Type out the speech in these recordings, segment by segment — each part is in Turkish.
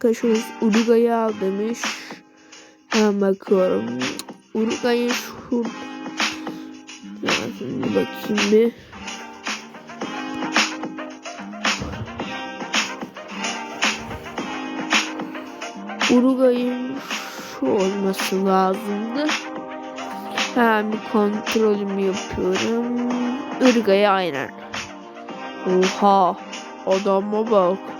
Arkadaşımız Uruguay'ı al demiş. Hemen bakıyorum. Uruguay'ın şu... Ya şimdi bakayım bir. Uruguay'ın şu olması lazımdı. Hemen bir kontrolümü yapıyorum. Uruguay aynen. Oha. Adama bak.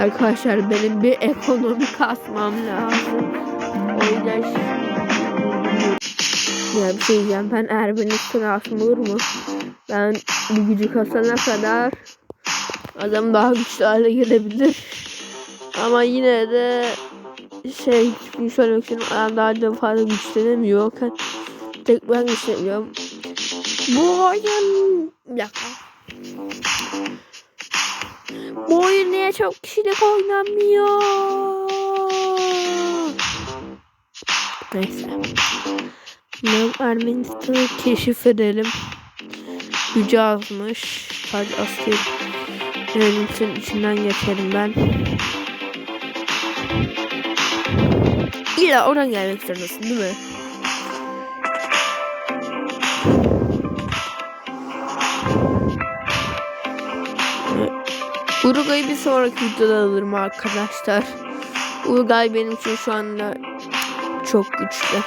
Arkadaşlar benim bir ekonomi kasmam lazım. O yüzden şimdi- ya bir şey diyeceğim. Ben Ermenistan'a asım olur mu? Ben bu gücü kasana kadar adam daha güçlü hale gelebilir. Ama yine de şey şunu söylemek istiyorum. Adam daha da fazla güçlenemiyor. Tek ben güçleniyorum. Bu oyun... Bir. Bu oyun niye çok kişilik oynanmıyor? Neyse. Şimdi Ermenistan'ı keşif edelim. Gücü azmış. Sadece asker yönetiminin içinden geçerim ben. İlla oradan gelmek zorundasın değil mi? Uruguay'ı bir sonraki videoda alırım arkadaşlar. Uruguay benim için şu anda çok güçlü.